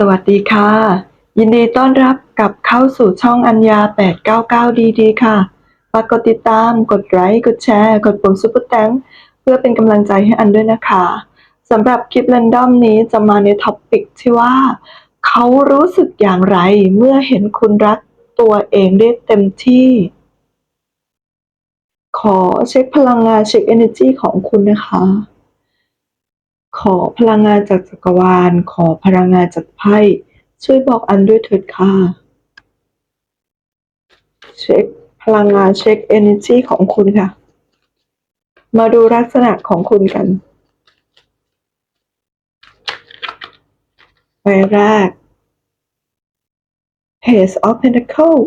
สวัสดีค่ะ ยินดีต้อนรับกับเข้าสู่ช่องอัญญา 899 ดีดีค่ะฝากกดติดตามกดไลค์กดแชร์ กดปุ่มซุปเปอร์แตงเพื่อเป็นกำลังใจให้อันด้วยนะคะสำหรับคลิป r รนดอมนี้จะมาในท็อปปิกที่ว่า เขารู้สึกอย่างไรเมื่อเห็นคุณรักตัวเองได้เต็มที่ ขอเช็คพลังงานเช็ค energy ของคุณนะคะ ขอพลังงานจากจักรวาล ขอพลังงานจากไพ่ช่วยบอกอันด้วยเถิดค่ะ เช็คพลังงานเช็ค energy ของคุณค่ะ มาดูลักษณะของคุณกันใบแรก Page of Pentacles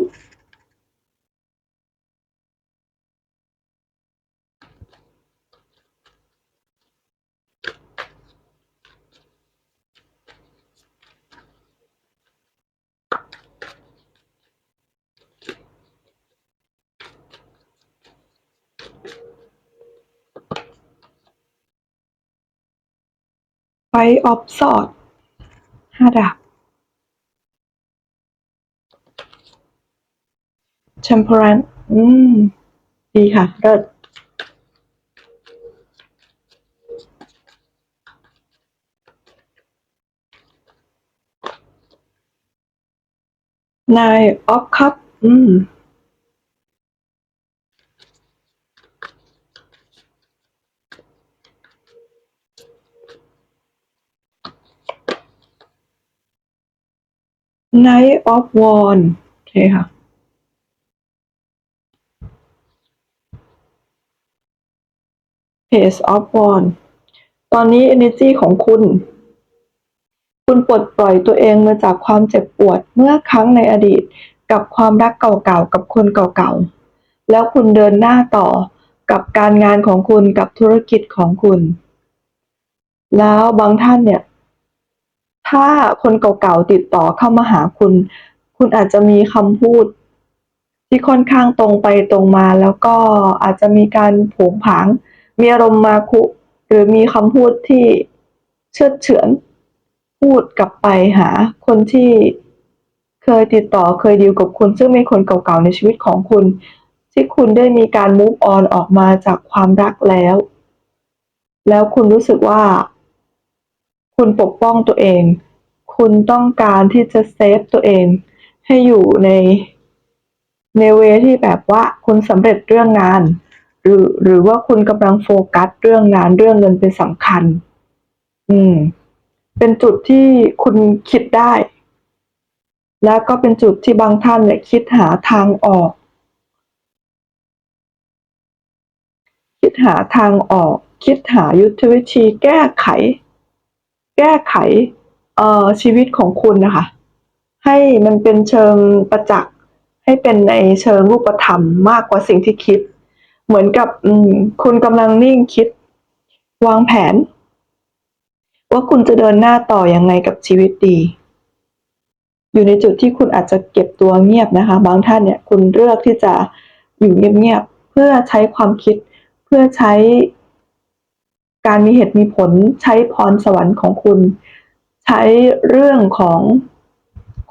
ออฟสอดห้าดาบ Temperance อืม ดีค่ะเลิศ Nine of Cups อืม Knight of Wands โอเคค่ะ Page of Wands ตอนนี้ energy ของคุณ คุณปลดปล่อยตัวเองมาจากความเจ็บปวดเมื่อครั้งในอดีตกับความรักเก่าๆ กับคนเก่าๆ แล้วคุณเดินหน้าต่อกับการงานของคุณกับธุรกิจของคุณ แล้วบางท่านเนี่ย ถ้าคนเก่าๆติดต่อเข้ามาหาคุณ คุณอาจจะมีคำพูด ที่ค่อนข้างตรงไปตรงมา แล้วก็อาจจะมีการผงผาง มีอารมณ์มาคุ หรือมีคำพูดที่เชื่อดเฉือน พูดกลับไปหา คนที่เคยติดต่อเคยดีลกับคุณ ซึ่งเป็นคนเก่าๆในชีวิตของคุณ ที่คุณได้มีการ move on ออกมาจากความรักแล้ว แล้วคุณรู้สึกว่า คุณปกป้องตัวเอง คุณต้องการที่จะเซฟตัวเอง ให้อยู่ในในเวที่แบบว่าคุณสำเร็จเรื่องงาน หรือหรือว่าคุณกำลังโฟกัสเรื่องงานเรื่องเงินเป็นสำคัญ อืม เป็นจุดที่คุณคิดได้ แล้วก็เป็นจุดที่บางท่านเนี่ยคิดหาทางออก คิดหาทางออก คิดหายุทธวิธีแก้ไข แก้ไขเอ่อชีวิตของคุณนะคะ ให้มันเป็นเชิงประจักษ์ให้เป็นในเชิงรูปธรรมมากกว่าสิ่งที่คิด เหมือนกับอืมคุณกำลังนิ่งคิด วางแผน ว่าคุณจะเดินหน้าต่ออยังไงกับชีวิตดี อยู่ในจุดที่คุณอาจจะเก็บตัวเงียบนะคะ บางท่านเนี่ยคุณเลือกที่จะอยู่เงียบๆเพื่อใช้ความคิดเพื่อใช้ การมีเหตุมีผลใช้พรสวรรค์ของคุณ ใช้เรื่องของ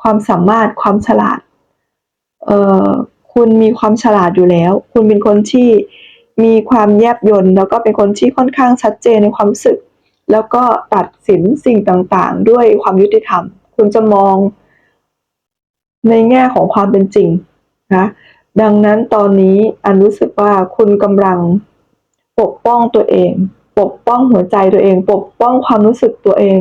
ความสามารถความฉลาด เอ่อคุณมีความฉลาดอยู่แล้ว คุณเป็นคนที่มีความแยบยลแล้วก็เป็นคนที่ค่อนข้างชัดเจนในความรู้สึก แล้วก็ตัดสินสิ่งต่างๆ ด้วยความยุติธรรม คุณจะมองในแง่ของความเป็นจริงนะดังนั้นตอนนี้อันรู้สึกว่าคุณกำลังปกป้องตัวเอง ปกป้องหัวใจตัวเอง ปกป้องความรู้สึกตัวเอง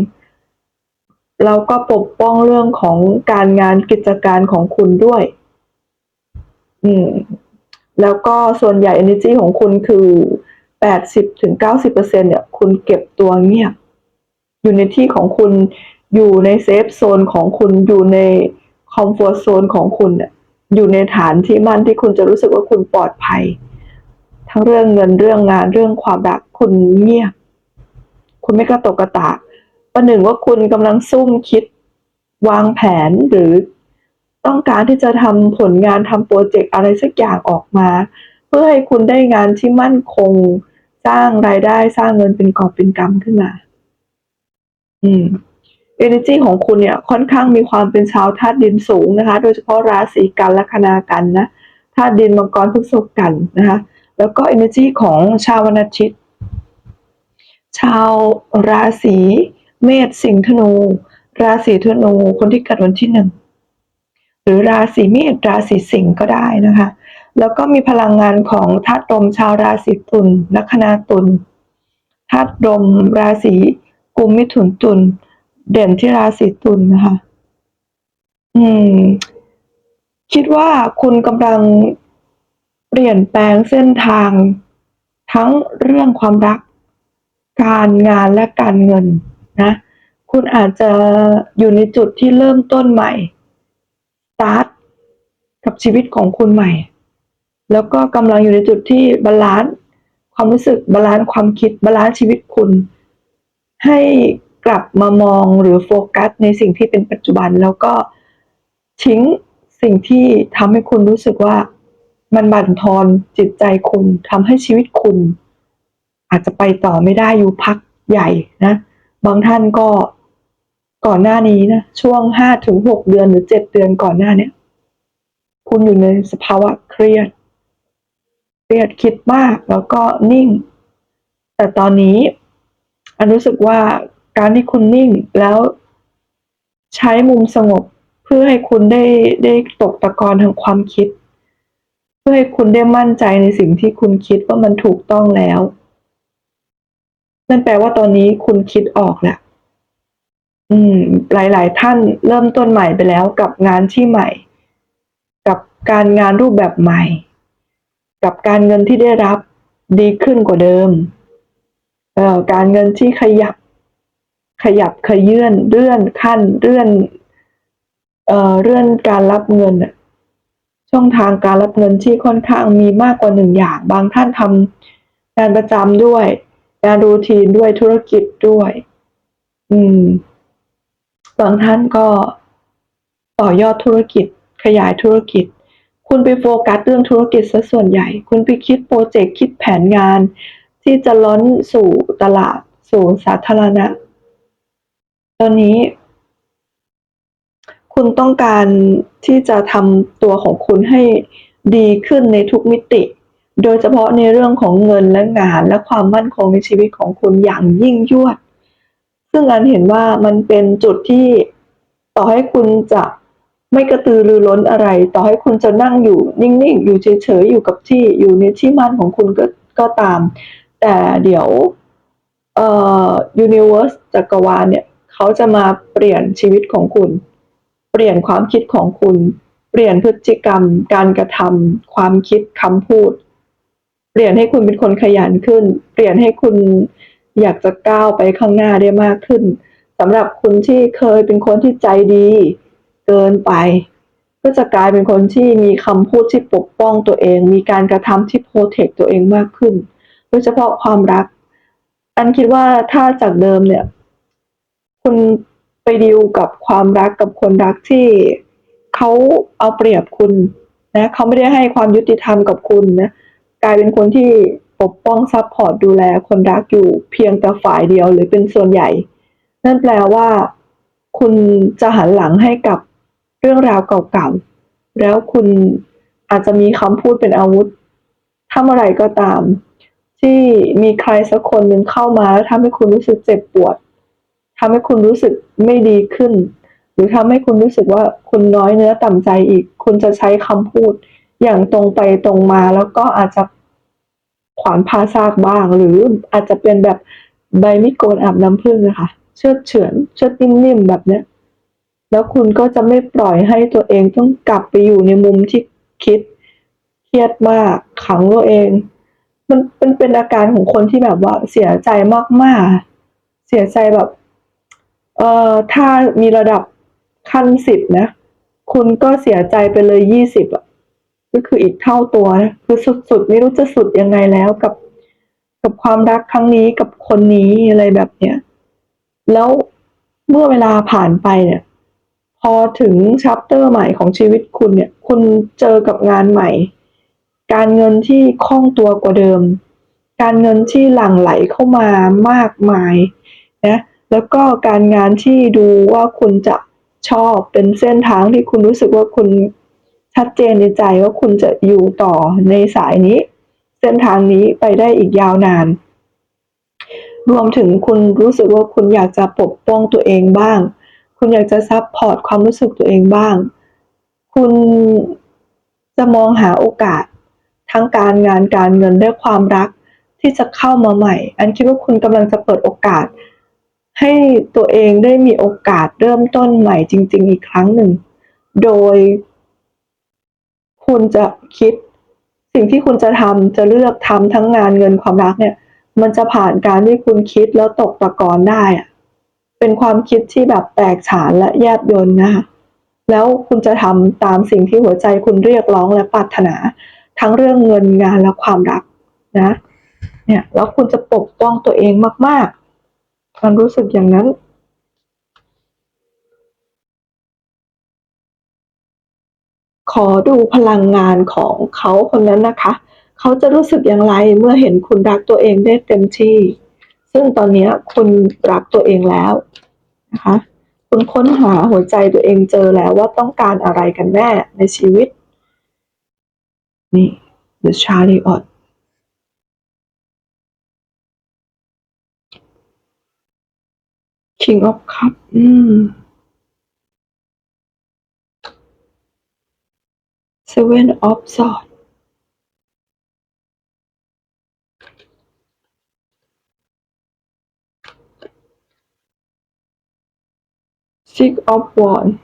แล้วก็ปกป้องเรื่องของการงานกิจการของคุณด้วย อืม แล้วก็ส่วนใหญ่ energy ของคุณคือ80-90%เนี่ย คุณเก็บตัวเงียบ อยู่ในที่ของคุณ อยู่ในเซฟโซนของคุณ อยู่ในคอมฟอร์ z โซนของคุณเนี่ยอยู่ในฐานที่มั่นที่คุณจะรู้สึกว่าคุณปลอดภัย ทั้งเรื่องเงินเรื่องงานเรื่องความรักคุณเงียบคุณไม่กระตกกระตากประหนึ่งว่าคุณกำลังซุ่มคิดวางแผนหรือต้องการที่จะทำผลงานทำพรเจกต์อะไรสักอย่างออกมา เพื่อให้คุณได้งานที่มั่นคง สร้างรายได้สร้างเงินเป็นกอบเป็นกำขึ้นมา อืม energy ของคุณเนี่ยค่อนข้างมีความเป็นชาวธาตุดินสูงนะคะ โดยเฉพาะราศีกันและคณากันนะธาตุดินมังกรพฤษภกันนะคะ แล้วก็ energy ของชาววันอาทิตย์ ชาวราศีเมษสิงห์ธนู ราศีธนูคนที่เกิดวันที่หนึ่งหรือราศีเมษราศีสิงห์ก็ได้นะคะ แล้วก็มีพลังงานของธาตุลมชาวราศีตุลลัคนาตุลธาตุลมราศีกุมมิถุนตุลเด่นที่ราศีตุลนะคะ อืม คิดว่าคุณกำลัง เปลี่ยนแปลงเส้นทาง ทั้งเรื่องความรัก การงานและการเงินนะคุณอาจจะอยู่ในจุดที่เริ่มต้นใหม่สตาร์ทกับชีวิตของคุณใหม่ แล้วก็กำลังอยู่ในจุดที่บาลานซ์ความรู้สึกบาลานซ์ความคิดบาลานซ์ชีวิตคุณ ให้กลับมามองหรือโฟกัส ในสิ่งที่เป็นปัจจุบัน แล้วก็ทิ้งสิ่งที่ทำให้คุณรู้สึกว่า มันบั่นทอนจิตใจคุณทำให้ชีวิตคุณ อาจจะไปต่อไม่ได้อยู่พักใหญ่นะ บางท่านก็ก่อนหน้านี้นะช่วงห้าถึงหกเดือนหรือเจ็ดเดือนก่อนหน้าเนี้ยคุณอยู่ในสภาวะเครียด เครียดคิดมากแล้วก็นิ่ง แต่ตอนนี้อันรู้สึกว่าการที่คุณนิ่งแล้วใช้มุมสงบเพื่อให้คุณได้ได้ตกตะกอนทางความคิด พื่อให้คุณได้มั่นใจในสิ่งที่คุณคิดว่ามันถูกต้องแล้ว นั่นแปลว่าตอนนี้คุณคิดออกแล้วอืม หลาย ๆ ท่านเริ่มต้นใหม่ไปแล้วกับงานที่ใหม่ กับการงานรูปแบบใหม่ กับการเงินที่ได้รับดีขึ้นกว่าเดิมเอ่อการเงินที่ขยับ ขยับขยื่นเลื่อนขั้นเลื่อนเอ่อเลื่อนการรับเงินน่ะ ช่องทางการรับเงินที่ค่อนข้างมีมากกว่าหนึ่งอย่าง บางท่านทำงานประจำด้วย งานรูทีนด้วยธุรกิจด้วย อืม บางท่านก็ต่อยอดธุรกิจ ขยายธุรกิจ คุณไปโฟกัสเรื่องธุรกิจซะส่วนใหญ่ คุณไปคิดโปรเจกต์คิดแผนงาน ที่จะล้นสู่ตลาดสู่สาธารณะ ตอนนี้ คุณต้องการ ที่จะทำตัวของคุณให้ดีขึ้นในทุกมิติ โดยเฉพาะในเรื่องของเงินและงานและความมั่นคงในชีวิตของคุณอย่างยิ่งยวด ซึ่งอันเห็นว่ามันเป็นจุดที่ต่อให้คุณจะไม่กระตือรือร้นอะไร ต่อให้คุณจะนั่งอยู่นิ่งๆ อยู่เฉยๆ อยู่กับที่อยู่ในที่มั่นของคุณก็ก็ตาม แต่เดี๋ยวเอ่อ universe จักรวาลเนี่ย เขาจะมาเปลี่ยนชีวิตของคุณ เปลี่ยนความคิดของคุณ เปลี่ยนพฤติกรรม การกระทำความคิดคำพูด เปลี่ยนให้คุณเป็นคนขยันขึ้น เปลี่ยนให้คุณอยากจะก้าวไปข้างหน้าได้มากขึ้นสำหรับคุณที่เคยเป็นคนที่ใจดี เกินไป ก็จะกลายเป็นคนที่มีคำพูดที่ปกป้องตัวเอง มีการกระทำที่โปรเทคตัวเองมากขึ้น โดยเฉพาะความรัก อันคิดว่าถ้าจากเดิมเนี่ย คุณ ไปดีลกับความรักกับคนรักที่เขาเอาเปรียบคุณนะเขาไม่ได้ให้ความยุติธรรมกับคุณนะกลายเป็นคนที่ปกป้องซัพพอร์ตดูแลคนรักอยู่เพียงแต่ฝ่ายเดียวหรือเป็นส่วนใหญ่ นั่นแปลว่า คุณจะหันหลังให้กับเรื่องราวเก่าๆ แล้วคุณอาจจะมีคำพูดเป็นอาวุธทำอะไรก็ตาม ที่มีใครสักคนหนึ่งเข้ามาแล้วทำให้คุณรู้สึกเจ็บปวด ทำให้คุณรู้สึกไม่ดีขึ้น หรือทำให้คุณรู้สึกว่าคุณน้อยเนื้อต่ำใจอีก คุณจะใช้คำพูดอย่างตรงไปตรงมาแล้วก็อาจจะขวานพาซากบ้าง หรืออาจจะเป็นแบบใบมิโกนอาบน้ำผึ้งนะคะ เชือดเฉือน เชือดนิ่มๆแบบเนี้ย แล้วคุณก็จะไม่ปล่อยให้ตัวเองต้องกลับไปอยู่ในมุมที่คิด เครียดมาก ขังตัวเอง มันเป็นเป็นอาการของคนที่แบบว่าเสียใจมากๆ เสียใจแบบ เอ่อถ้ามีระดับขั้นสิบนะ คุณก็เสียใจไปเลยยี่สิบอะก็คืออีกเท่าตัวนะคือสุดๆ ไม่รู้จะสุดยังไงแล้วกับ กับความรักครั้งนี้กับคนนี้อะไรแบบเนี้ยแล้วเมื่อเวลาผ่านไปเนี่ย พอถึงชัปเตอร์ใหม่ของชีวิตคุณเนี่ย คุณเจอกับงานใหม่ การเงินที่คล่องตัวกว่าเดิม การเงินที่หลั่งไหลเข้ามามากมายนะ แล้วก็การงานที่ดูว่าคุณจะชอบเป็นเส้นทางที่คุณรู้สึกว่าคุณชัดเจนในใจว่าคุณจะอยู่ต่อในสายนี้ เส้นทางนี้ไปได้อีกยาวนาน รวมถึงคุณรู้สึกว่าคุณอยากจะปกป้องตัวเองบ้าง คุณอยากจะซับพอร์ตความรู้สึกตัวเองบ้าง คุณจะมองหาโอกาส ทั้งการงานการเงินและความรักที่จะเข้ามาใหม่ อันคิดว่าคุณกำลังจะเปิดโอกาส ให้ตัวเองได้มีโอกาสเริ่มต้นใหม่จริง ๆ อีกครั้งหนึ่ง โดย คุณจะคิด สิ่งที่คุณจะทำจะเลือกทำทั้งงานเงินความรักเนี่ย มันจะผ่านการที่คุณคิดแล้วตกตะกอนได้อะเป็นความคิดที่แบบแตกฉานและแยบยลนะคะแล้วคุณจะทำตามสิ่งที่หัวใจคุณเรียกร้องและปรารถนา ทั้งเรื่องเงินงานและความรักนะ เนี่ย แล้วคุณจะปกป้องตัวเองมาก ๆ มันรู้สึกอย่างนั้นขอดูพลังงานของเขาคนนั้นนะคะ เขาจะรู้สึกอย่างไรเมื่อเห็นคุณรักตัวเองได้เต็มที่ ซึ่งตอนนี้คุณรักตัวเองแล้วนะคะ คุณค้นหาหัวใจตัวเองเจอแล้วว่าต้องการอะไรกันแน่ในชีวิต นี่ The Chariot of Cup อืม Seven of Swords Six of Wands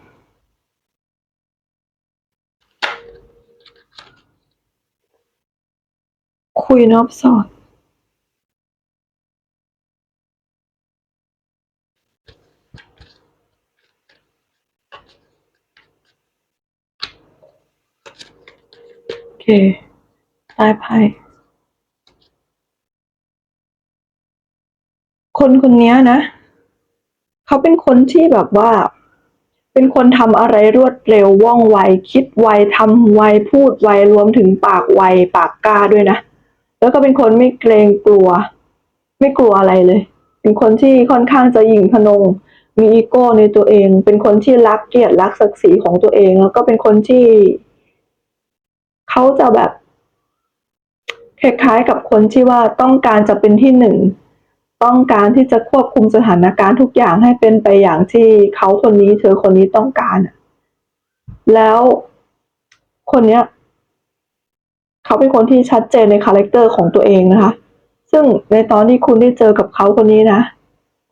Queen of Swords โอ เค ใต้ไพ่คนคนนี้นะ เขาเป็นคนที่แบบว่า เป็นคนทำอะไรรวดเร็วว่องไว คิดไวทำไวพูดไวรวมถึงปากไวปากกล้าด้วยนะ แล้วก็เป็นคนไม่เกรงกลัว ไม่กลัวอะไรเลย เป็นคนที่ค่อนข้างจะหยิ่งพนง มีอีโก้ในตัวเอง เป็นคนที่รักเกียรติรักศักดิ์ศรีของตัวเอง แล้วก็เป็นคนที่ เขาจะแบบคล้ายๆกับคนที่ว่าต้องการจะเป็นที่หนึ่ง ต้องการที่จะควบคุมสถานการณ์ทุกอย่างให้เป็นไปอย่างที่เขาคนนี้เธอคนนี้ต้องการอะแล้วคนเนี้ยเขาเป็นคนที่ชัดเจนในคาแรคเตอร์ของตัวเองนะคะ ซึ่งในตอนที่คุณได้เจอกับเขาคนนี้นะ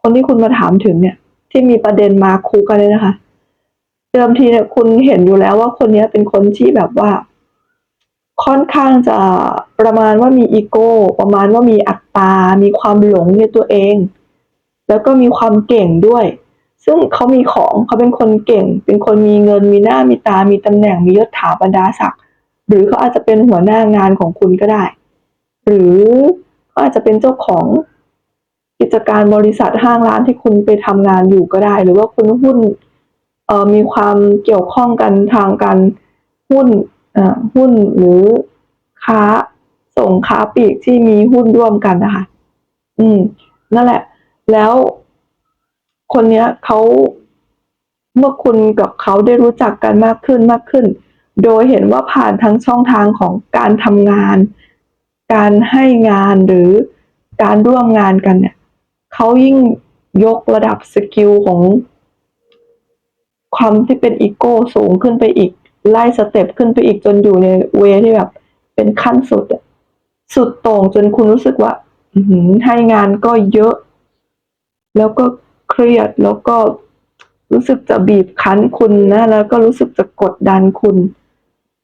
คนที่คุณมาถามถึงเนี่ย ที่มีประเด็นมาคุกันเลยนะคะ เดิมทีเนี่ยคุณเห็นอยู่แล้วว่าคนนี้เป็นคนที่แบบว่า ค่อนข้างจะประมาณว่ามีอีโก้ ประมาณว่ามีอัตตา มีความหลงในตัวเอง แล้วก็มีความเก่งด้วย ซึ่งเขามีของเขาเป็นคนเก่ง เป็นคนมีเงินมีหน้ามีตา มีตำแหน่งมียศถาบรรดาศักดิ์หรือเขาอาจจะเป็นหัวหน้างานของคุณก็ได้ หรือเขาอาจจะเป็นเจ้าของกิจการบริษัทห้างร้านที่คุณไปทำงานอยู่ก็ได้ หรือว่าคุณหุ้นเอ่อมีความเกี่ยวข้องกันทางการหุ้น หุ้นหรือค้าส่งค้าปลีกที่มีหุ้นร่วมกันนะคะ อืม นั่นแหละ แล้วคนเนี้ยเขาเมื่อคุณกับเขาได้รู้จักกันมากขึ้นมากขึ้น โดยเห็นว่าผ่านทั้งช่องทางของการทำงาน การให้งานหรือการร่วมงานกันเนี่ยเขายิ่งยกระดับสกิลของความที่เป็นอีโก้สูงขึ้นไปอีก ไล่สเต็ปขึ้นไปอีกจนอยู่ในเวที่แบบ เป็นขั้นสุดสุดโต่งจนคุณรู้สึกว่าให้งานก็เยอะ แล้วก็เครียดแล้วก็รู้สึกจะบีบคั้นคุณนะ แล้วก็รู้สึกจะกดดันคุณ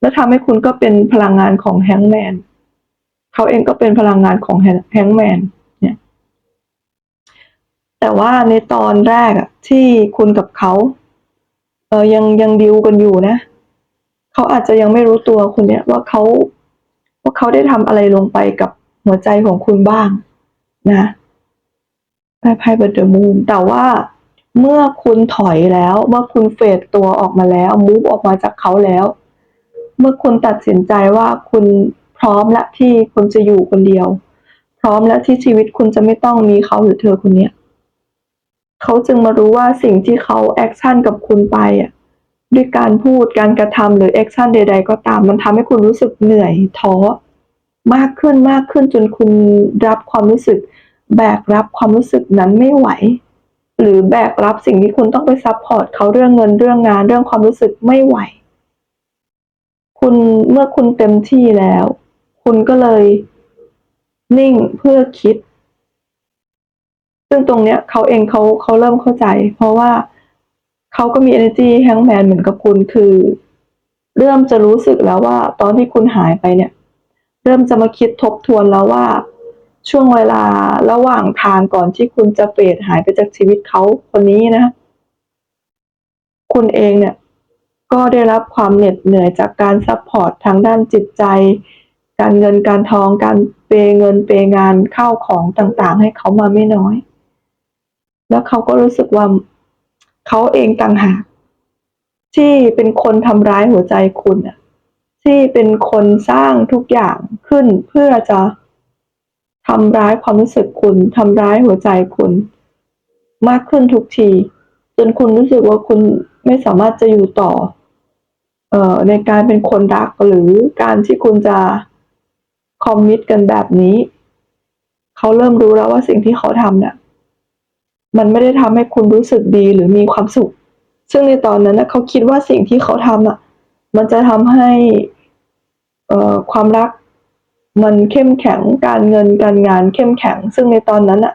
แล้วทำให้คุณก็เป็นพลังงานของแฮงแมนเขาเองก็เป็นพลังงานของแฮงแมนเนี่ย แต่ว่าในตอนแรกอะที่คุณกับเขาเออยังยังดิวกันอยู่นะ เขาอาจจะยังไม่รู้ตัวคุณเนี่ยว่าเขาว่าเขาได้ทำอะไรลงไปกับหัวใจของคุณบ้างนะไพ่ไพ่เบอร์เดอร์มูนแต่ว่าเมื่อคุณถอยแล้ว เมื่อคุณเฟดตัวออกมาแล้วมูฟออกมาจากเขาแล้ว เมื่อคุณตัดสินใจว่าคุณพร้อมและที่คุณจะอยู่คนเดียว พร้อมแล้วที่ชีวิตคุณจะไม่ต้องมีเขาหรือเธอคนเนี้ยเขาจึงมารู้ว่าสิ่งที่เขาแอคชั่นกับคุณไปอะ ด้วยการพูดการกระทำหรือแอคชั่นใด ๆ ก็ตาม มันทำให้คุณรู้สึกเหนื่อยท้อมากขึ้นมากขึ้นจนคุณรับความรู้สึก แบกรับความรู้สึกนั้นไม่ไหว หรือแบกรับสิ่งที่คุณต้องไปซัพพอร์ตเขาเรื่องเงินเรื่องงานเรื่องความรู้สึกไม่ไหว คุณเมื่อคุณเต็มที่แล้ว คุณก็เลยนิ่งเพื่อคิด ซึ่งตรงเนี้ยเขาเองเขาเขาเริ่มเข้าใจ เพราะว่า เขาก็มี energy แฮงแมนเหมือนกับคุณคือ เริ่มจะรู้สึกแล้วว่า ตอนที่คุณหายไปเนี่ย เริ่มจะมาคิดทบทวนแล้วว่า ช่วงเวลาระหว่างทางก่อนที่คุณจะเฟดหายไปจากชีวิตเขาคนนี้นะ คุณเองเนี่ย ก็ได้รับความเหน็ดเหนื่อยจากการซัพพอร์ตทางด้านจิตใจ การเงินการทองการเปย์เงินเปย์งานเข้าของต่างๆ ให้เขามาไม่น้อย แล้วเขาก็รู้สึกว่า เขาเองต่างหากที่เป็นคนทำร้ายหัวใจคุณอะที่เป็นคนสร้างทุกอย่างขึ้นเพื่อจะทำร้ายความรู้สึกคุณทำร้ายหัวใจคุณ มากขึ้นทุกที จนคุณรู้สึกว่าคุณไม่สามารถจะอยู่ต่อเอ่อในการเป็นคนรักหรือการที่คุณจะคอมมิตกันแบบนี้ เขาเริ่มรู้แล้วว่าสิ่งที่เขาทำเนี่ย มันไม่ได้ทำให้คุณรู้สึกดีหรือมีความสุข ซึ่งในตอนนั้นนะเขาคิดว่าสิ่งที่เขาทำอะ มันจะทำให้เอ่อความรักมันเข้มแข็งการเงินการงานเข้มแข็ง ซึ่งในตอนนั้นอะ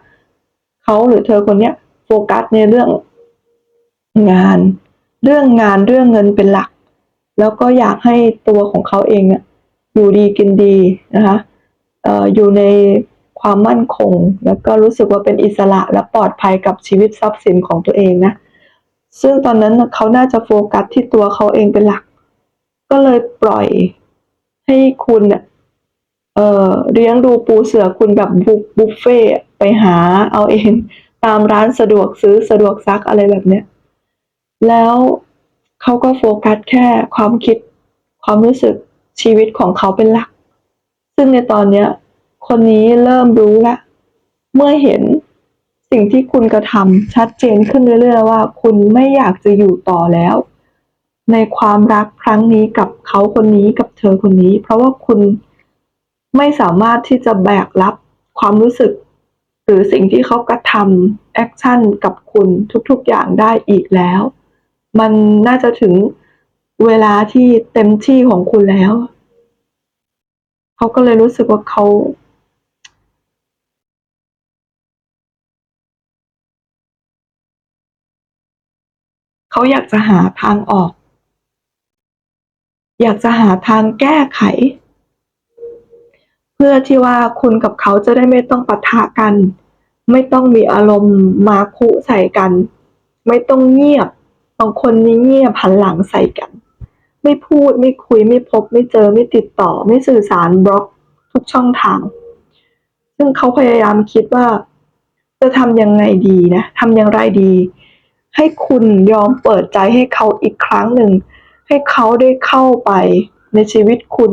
เขาหรือเธอคนเนี้ยโฟกัสในเรื่องงาน เรื่องงานเรื่องเงินเป็นหลัก แล้วก็อยากให้ตัวของเขาเองเนี่ยอยู่ดีกินดีนะคะเอ่ออยู่ใน ความมั่นคง แล้วก็รู้สึกว่าเป็นอิสระและปลอดภัยกับชีวิตทรัพย์สินของตัวเองนะ ซึ่งตอนนั้นเขาน่าจะโฟกัสที่ตัวเขาเองเป็นหลัก ก็เลยปล่อยให้คุณเนี่ยเอ่อเลี้ยงดูปูเสือคุณแบบบุฟเฟ่ไปหาเอาเอง ตามร้านสะดวกซื้อสะดวกซักอะไรแบบเนี้ยแล้วเขาก็โฟกัสแค่ความคิดความรู้สึกชีวิตของเขาเป็นหลัก ซึ่งในตอนเนี้ย คนนี้เริ่มรู้ละ เมื่อเห็นสิ่งที่คุณกระทำชัดเจนขึ้นเรื่อยๆว่า คุณไม่อยากจะอยู่ต่อแล้ว ในความรักครั้งนี้กับเขาคนนี้กับเธอคนนี้ เพราะว่าคุณไม่สามารถที่จะแบกรับความรู้สึก หรือสิ่งที่เขากระทำแอคชั่นกับคุณทุกๆอย่างได้อีกแล้ว มันน่าจะถึงเวลาที่เต็มที่ของคุณแล้ว เขาก็เลยรู้สึกว่าเขา เขาอยากจะหาทางออก อยากจะหาทางแก้ไข เพื่อที่ว่าคุณกับเขาจะได้ไม่ต้องปะทะกัน ไม่ต้องมีอารมณ์มาคุใส่กัน ไม่ต้องเงียบบางคนนี่เงียบหันหลังใส่กัน ไม่พูดไม่คุยไม่พบ ไม่เจอไม่ติดต่อ ไม่สื่อสารบล็อกทุกช่องทาง ซึ่งเขาพยายามคิดว่าจะทำยังไงดีนะทำอย่างไรดี ให้คุณยอมเปิดใจให้เขาอีกครั้งหนึ่ง ให้เขาได้เข้าไปในชีวิตคุณ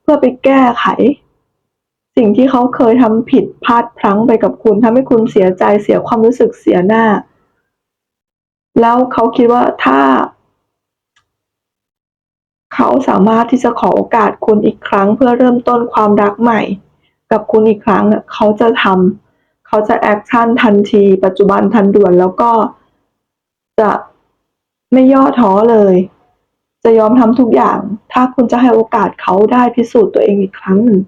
เพื่อไปแก้ไข สิ่งที่เขาเคยทำผิดพลาดพลั้งไปกับคุณทำให้คุณเสียใจเสียความรู้สึกเสียหน้า แล้วเขาคิดว่าถ้า เขาสามารถที่จะขอโอกาสคุณอีกครั้ง เพื่อเริ่มต้นความรักใหม่ กับคุณอีกครั้งน่ะเขาจะทำเขาจะแอคชั่นทันที ปัจจุบันทันด่วนแล้วก็ จะไม่ย่อท้อเลย จะยอมทำทุกอย่าง ถ้าคุณจะให้โอกาสเขาได้พิสูจน์ตัวเองอีกครั้งหนึ่ง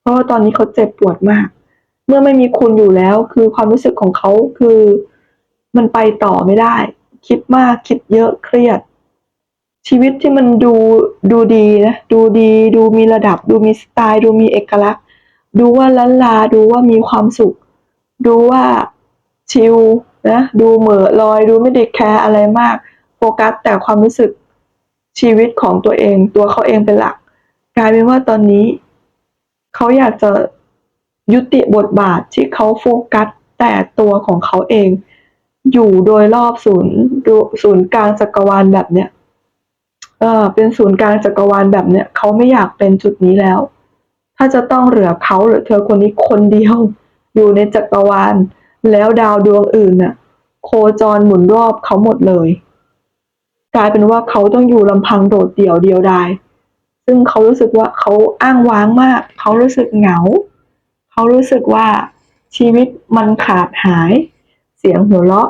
เพราะว่าตอนนี้เขาเจ็บปวดมาก เมื่อไม่มีคุณอยู่แล้ว คือความรู้สึกของเขาคือมันไปต่อไม่ได้ คิดมากคิดเยอะเครียด ชีวิตที่มันดูดูดีนะดูดี ดูมีระดับ ดูมีสไตล์ ดูมีเอกลักษณ์ ดูว่าล้านลาดูว่ามีความสุข ดูว่าชิล นะดูเหม่อลอยดูไม่ได้แคร์อะไรมาก โฟกัสแต่ความรู้สึกชีวิตของตัวเอง ตัวเขาเองเป็นหลัก กลายเป็นว่าตอนนี้ เขาอยากจะยุติบทบาทที่เขาโฟกัสแต่ตัวของเขาเอง อยู่โดยรอบศูนย์ศูนย์กลางจักรวาลแบบเนี้ยเออเป็นศูนย์กลางจักรวาลแบบเนี้ยเขาไม่อยากเป็นจุดนี้แล้ว ถ้าจะต้องเหลือเขาหรือเธอคนนี้คนเดียวอยู่ในจักรวาล แล้วดาวดวงอื่นน่ะ โคจรหมุนรอบเขาหมดเลย กลายเป็นว่าเขาต้องอยู่ลำพังโดดเดี่ยวเดียวดาย ซึ่งเขารู้สึกว่าเขาอ้างว้างมาก เขารู้สึกเหงา เขารู้สึกว่าชีวิตมันขาดหาย เสียงหัวเราะ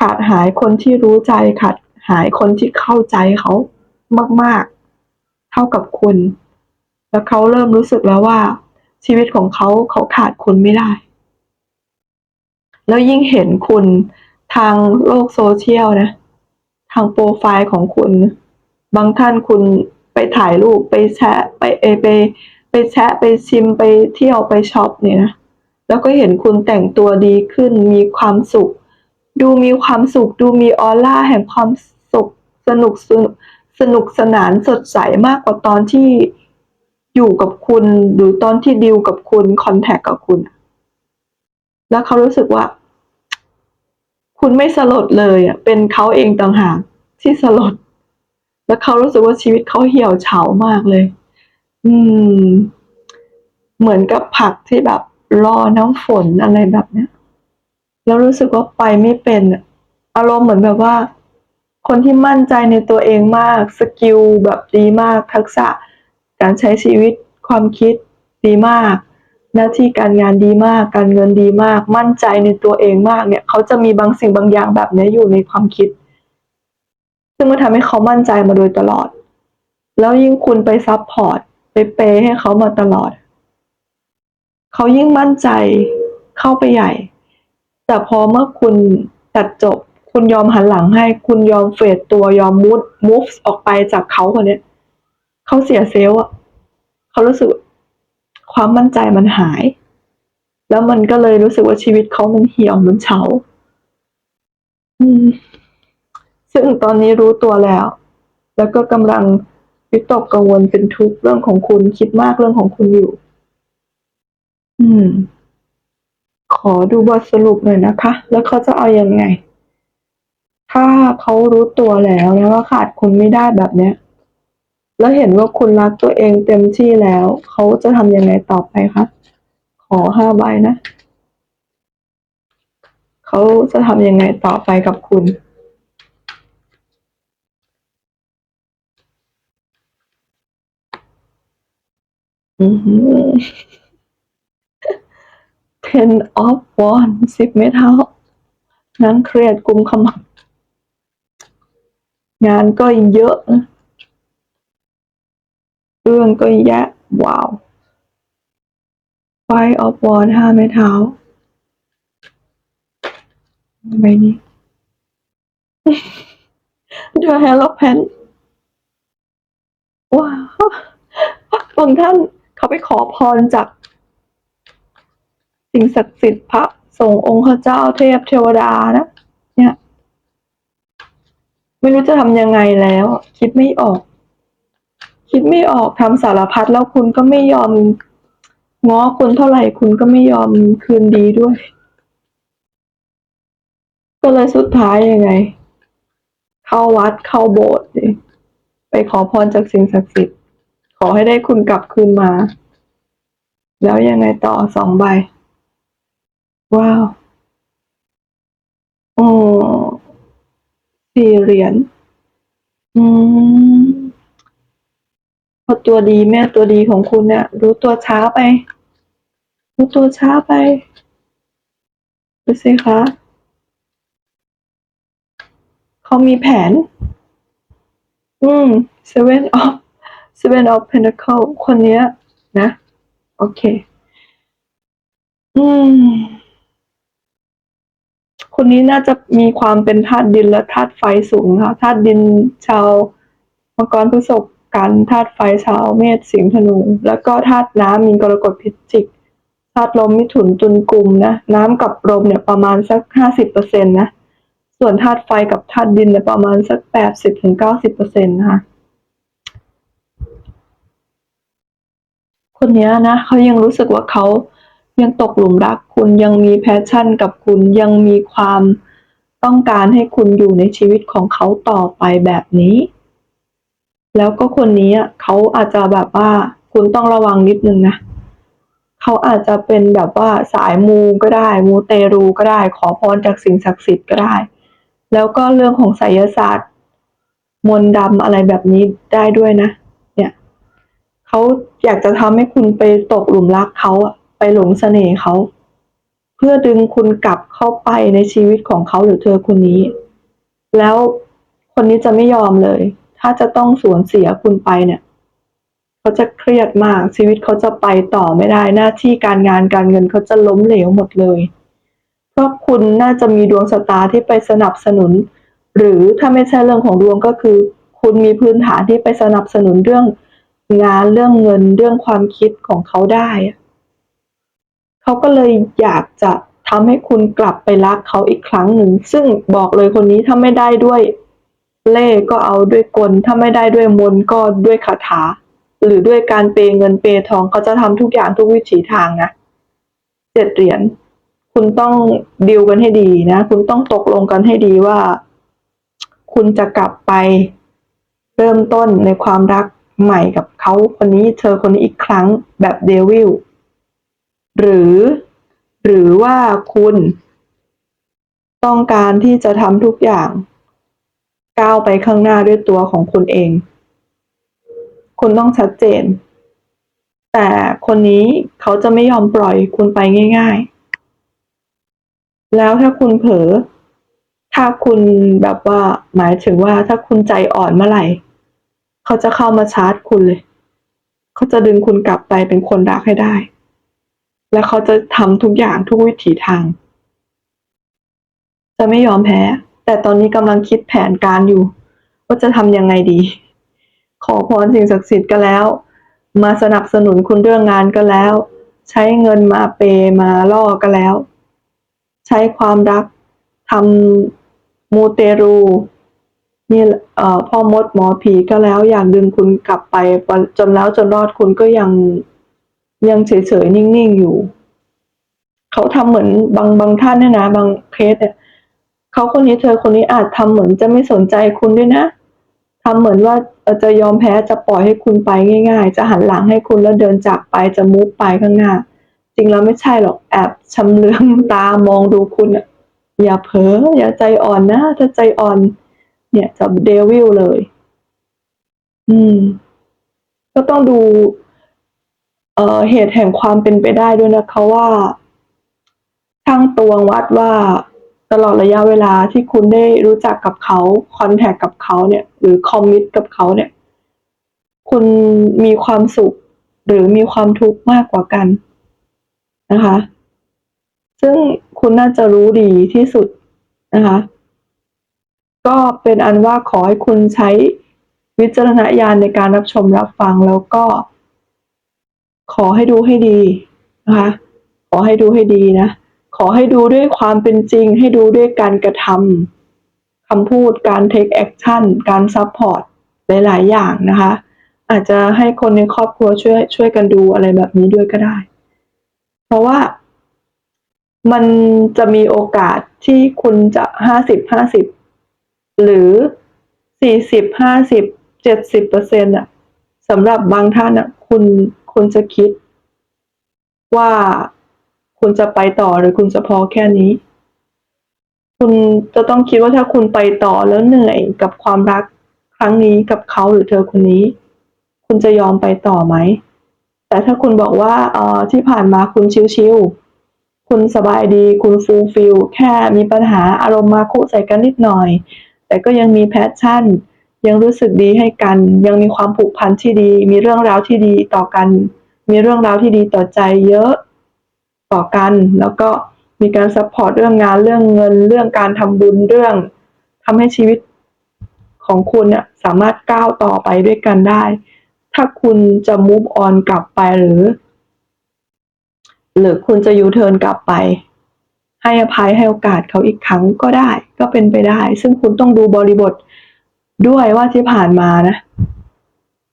ขาดหายคนที่รู้ใจขาดหายคนที่เข้าใจเขามาก ๆ เท่ากับคุณ แล้วเขาเริ่มรู้สึกแล้วว่า ชีวิตของเขาเขาขาดคุณไม่ได้ แล้วยิ่งเห็นคุณทางโลกโซเชียลนะ ทางโปรไฟล์ของคุณ บางท่านคุณไปถ่ายรูปไปแชะไปเอไปไปแชะไปชิมไปเที่ยวไปช็อปเนี่ยนะแล้วก็เห็นคุณแต่งตัวดีขึ้นมีความสุข ดูมีความสุข ดูมีออร่าแห่งความสุขสนุกสนุกสนุกสนานสดใสมากกว่าตอนที่อยู่กับคุณหรือตอนที่ดิวกับคุณคอนแทคกับคุณ แล้วเขารู้สึกว่า คุณไม่สลดเลยอะเป็นเขาเองต่างหากที่สลด แล้วเขารู้สึกว่าชีวิตเขาเหี่ยวเฉามากเลย อืม เหมือนกับผักที่แบบรอน้ำฝนอะไรแบบเนี้ย แล้วรู้สึกว่าไปไม่เป็นอะอารมณ์เหมือนแบบว่า คนที่มั่นใจในตัวเองมาก สกิลแบบดีมาก ทักษะ การใช้ชีวิตความคิดดีมาก หน้าที่การงานดีมาก การเงินดีมาก มั่นใจในตัวเองมากเนี่ย เขาจะมีบางสิ่งบางอย่างแบบนี้อยู่ในความคิด ซึ่งมันทำให้เขามั่นใจมาโดยตลอด แล้วยิ่งคุณไปซับพอร์ตไปเปย์ให้เขามาตลอด เขายิ่งมั่นใจเข้าไปใหญ่ แต่พอเมื่อคุณตัดจบ คุณยอมหันหลังให้ คุณยอมเฟดตัวยอมมูดมูฟออกไปจากเขาคนนี้เขาเสียเซลล์อะ เขารู้สึก ความมั่นใจมันหาย แล้วมันก็เลยรู้สึกว่าชีวิตเขามันเหี่ยวมันเฉาอืมซึ่งตอนนี้รู้ตัวแล้ว แล้วก็กำลังวิตกกังวลเป็นทุกข์เรื่องของคุณคิดมากเรื่องของคุณอยู่ อืม ขอดูบทสรุปหน่อยนะคะ แล้วเขาจะเอาอยัางไง ถ้าเขารู้ตัวแล้วนะว่าขาดคุณไม่ได้แบบเนี้ย แล้วเห็นว่าคุณรักตัวเองเต็มที่แล้ว เขาจะทำยังไงต่อไปคะขอห้าใบนะ เขาจะทำยังไงต่อไปกับคุณอือหือ ten of wands สิบเมตรเท้านั้นเครียดกุมขมับงานก็เยอะนะ เรื่องก็แยะว้าว Five of wands ห้าไม้เท้าใบนี้ The Hierophant ว้าวบางท่านเขาไปขอพรจาก สิ่งศักดิ์สิทธิ์พระสงฆ์องค์พระเจ้าเทพเทวดานะ เนี่ย ไม่รู้จะทำยังไงแล้ว คิดไม่ออก คิดไม่ออกทำสารพัดแล้วคุณก็ไม่ยอมง้อคุณเท่าไหร่คุณก็ไม่ยอมคืนดีด้วย ก็เลยสุดท้ายยังไง เข้าวัดเข้าโบสถ์ไปขอพรจากสิ่งศักดิ์สิทธิ์ ขอให้ได้คุณกลับคืนมา แล้วยังไงต่อสองใบ ว้าวโอ้สี่เหรียญอืม พอตัวดีแม่ตัวดีของคุณเนี่ย รู้ตัวช้าไป รู้ตัวช้าไปดูสิคะเขามีแผน อืม seven of seven of pentacle คนเนี้ย นะ โอเค อืม คนนี้น่าจะมีความเป็นธาตุดินและธาตุไฟสูงค่ะธาตุดินชาวมังกรพฤษภ กันธาตุไฟชาวเมษสิงห์ธนู แล้วก็ธาตุน้ำมีกรกฎพิจิกธาตุลมมิถุนตุลกุมนะน้ำกับลมเนี่ยประมาณสักห้าสิบเปอร์เซ็นตนะส่วนธาตุไฟกับธาตุดินเนี่ยประมาณสักแปดสิบถึงเก้าสิบเปอร์เซ็นต์นะคะคนเนี้ยนะเขายังรู้สึกว่าเขายังตกหลุมรักคุณยังมีแพชชั่นกับคุณยังมีความต้องการให้คุณอยู่ในชีวิตของเขาต่อไปแบบนี้ แล้วก็คนนี้อะเขาอาจจะแบบว่า คุณต้องระวังนิดนึงนะเขาเขาอาจจะเป็นแบบว่าสายมูก็ได้ มูเตรูก็ได้ ขอพรจากสิ่งศักดิ์สิทธิ์ก็ได้ แล้วก็เรื่องของไสยศาสตร์ มนต์ดำอะไรแบบนี้ได้ด้วยนะ เนี่ยเขาอยากจะทำให้คุณไปตกหลุมรักเขาอะไปหลงเสน่ห์เขาเพื่อดึงคุณกลับเข้าไปในชีวิตของเขาหรือเธอคนนี้ แล้วคนนี้จะไม่ยอมเลย ถ้าจะต้องสูญเสียคุณไปเนี่ยเขาจะเครียดมากชีวิตเขาจะไปต่อไม่ได้ หน้าที่การงานการเงินเขาจะล้มเหลวหมดเลยเพราะคุณน่าจะมีดวงชะตาที่ไปสนับสนุน หรือถ้าไม่ใช่เรื่องของดวงก็คือ คุณมีพื้นฐานที่ไปสนับสนุนเรื่องงานเรื่องเงินเรื่องความคิดของเขาได้เขาก็เลยอยากจะทำให้คุณกลับไปรักเขาอีกครั้งหนึ่ง ซึ่งบอกเลยคนนี้ถ้าไม่ได้ด้วย เล่ก็เอาด้วยกล ถ้าไม่ได้ด้วยมนต์ก็ด้วยคาถา หรือด้วยการเปยเงินเปยทองเขาจะทำทุกอย่างทุกวิถีทางนะเจ็ดเหรียญคุณต้องดีลกันให้ดีนะ คุณต้องตกลงกันให้ดีว่า คุณจะกลับไปเริ่มต้นในความรักใหม่กับเขาคนนี้เธอคนนี้อีกครั้งแบบเดวิลหรือ หรือว่าคุณ ต้องการที่จะทำทุกอย่าง ก้าวไปข้างหน้าด้วยตัวของคุณเอง คุณต้องชัดเจน แต่คนนี้เขาจะไม่ยอมปล่อยคุณไปง่าย ๆ แล้วถ้าคุณเผลอ ถ้าคุณแบบว่า หมายถึงว่าถ้าคุณใจอ่อนเมื่อไหร่ เขาจะเข้ามาชาร์จคุณเลย เขาจะดึงคุณกลับไปเป็นคนรักให้ได้ และเขาจะทำทุกอย่างทุกวิถีทาง จะไม่ยอมแพ้ แต่ตอนนี้กำลังคิดแผนการอยู่ ว่าจะทำยังไงดี ขอพรสิ่งศักดิ์สิทธิ์ก็แล้ว มาสนับสนุนคุณเรื่องงานก็แล้ว ใช้เงินมาเปย์มาล่อก็แล้ว ใช้ความรักทำมูเตรูนี่เอ่อพ่อมดหมอผีก็แล้วอยากดึงคุณกลับไปจนแล้วจนรอดคุณก็ยังยังเฉยๆนิ่งๆอยู่ เขาทำเหมือนบางบางท่านเนี่ยนะ บางเคสเนี่ย เขาคนนี้เธอคนนี้อาจทำเหมือนจะไม่สนใจคุณด้วยนะทำเหมือนว่าจะยอมแพ้จะปล่อยให้คุณไปง่าย ๆ จะหันหลังให้คุณแล้วเดินจากไปจะมุกไปข้างหน้า จริงแล้วไม่ใช่หรอกแอบชำเลืองตามองดูคุณอะอย่าเพ้ออย่าใจอ่อนนะ ถ้าใจอ่อน เนี่ยจะเดวิลเลย อืม ก็ต้องดู เอ่อเหตุแห่งความเป็นไปได้ด้วยนะคะว่าช่างตวงวัดว่า ตลอดระยะเวลาที่คุณได้รู้จักกับเขาคอนแทคกับเขาเนี่ย หรือคอมมิตกับเขาเนี่ย คุณมีความสุขหรือมีความทุกข์มากกว่ากันนะคะ ซึ่งคุณน่าจะรู้ดีที่สุดนะคะ ก็เป็นอันว่าขอให้คุณใช้วิจารณญาณในการรับชมรับฟังแล้วก็ ขอให้ดูให้ดีนะคะ ขอให้ดูให้ดีนะ ขอให้ดูด้วยความเป็นจริง ให้ดูด้วยการกระทำคำพูดการ take action การ support หลาย ๆ อย่างนะคะ อาจจะให้คนในครอบครัวช่วยช่วยกันดูอะไรแบบนี้ด้วยก็ได้ เพราะว่ามันจะมีโอกาสที่คุณจะห้าสิบห้าสิบหรือสี่สิบห้าสิบเจ็ดสิบเปอร์เซ็นต์อะสำหรับบางท่านอะคุณคุณจะคิดว่า คุณจะไปต่อหรือคุณจะพอแค่นี้ คุณจะต้องคิดว่าถ้าคุณไปต่อแล้วเหนื่อยกับความรักครั้งนี้กับเขาหรือเธอคนนี้ คุณจะยอมไปต่อไหม แต่ถ้าคุณบอกว่าเออที่ผ่านมาคุณชิวๆคุณสบายดีคุณฟูลฟิลแค่มีปัญหาอารมณ์มาคุใส่กันนิดหน่อย แต่ก็ยังมีแพชชั่น ยังรู้สึกดีให้กัน ยังมีความผูกพันที่ดี มีเรื่องราวที่ดีต่อกัน มีเรื่องราวที่ดีต่อใจเยอะ ต่อกัน แล้วก็มีการซัพพอร์ตเรื่องงานเรื่องเงินเรื่องการทำบุญเรื่องทำให้ชีวิตของคุณเนี่ยสามารถก้าวต่อไปด้วยกันได้ ถ้าคุณจะ move on กลับไปหรือ หรือคุณจะยูเทิร์นกลับไป ให้อภัยให้โอกาสเขาอีกครั้งก็ได้ ก็เป็นไปได้ ซึ่งคุณต้องดูบริบทด้วยว่าที่ผ่านมานะ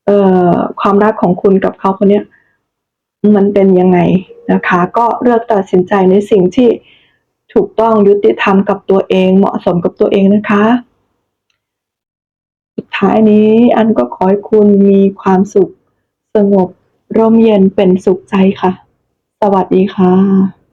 เอ่อความรักของคุณกับเขาคนเนี้ย มันเป็นยังไงนะคะ ก็เลือกตัดสินใจในสิ่งที่ถูกต้องยุติธรรมกับตัวเองเหมาะสมกับตัวเองนะคะ สุดท้ายนี้อันก็ขอให้คุณมีความสุขสงบร่มเย็นเป็นสุขใจค่ะ สวัสดีค่ะ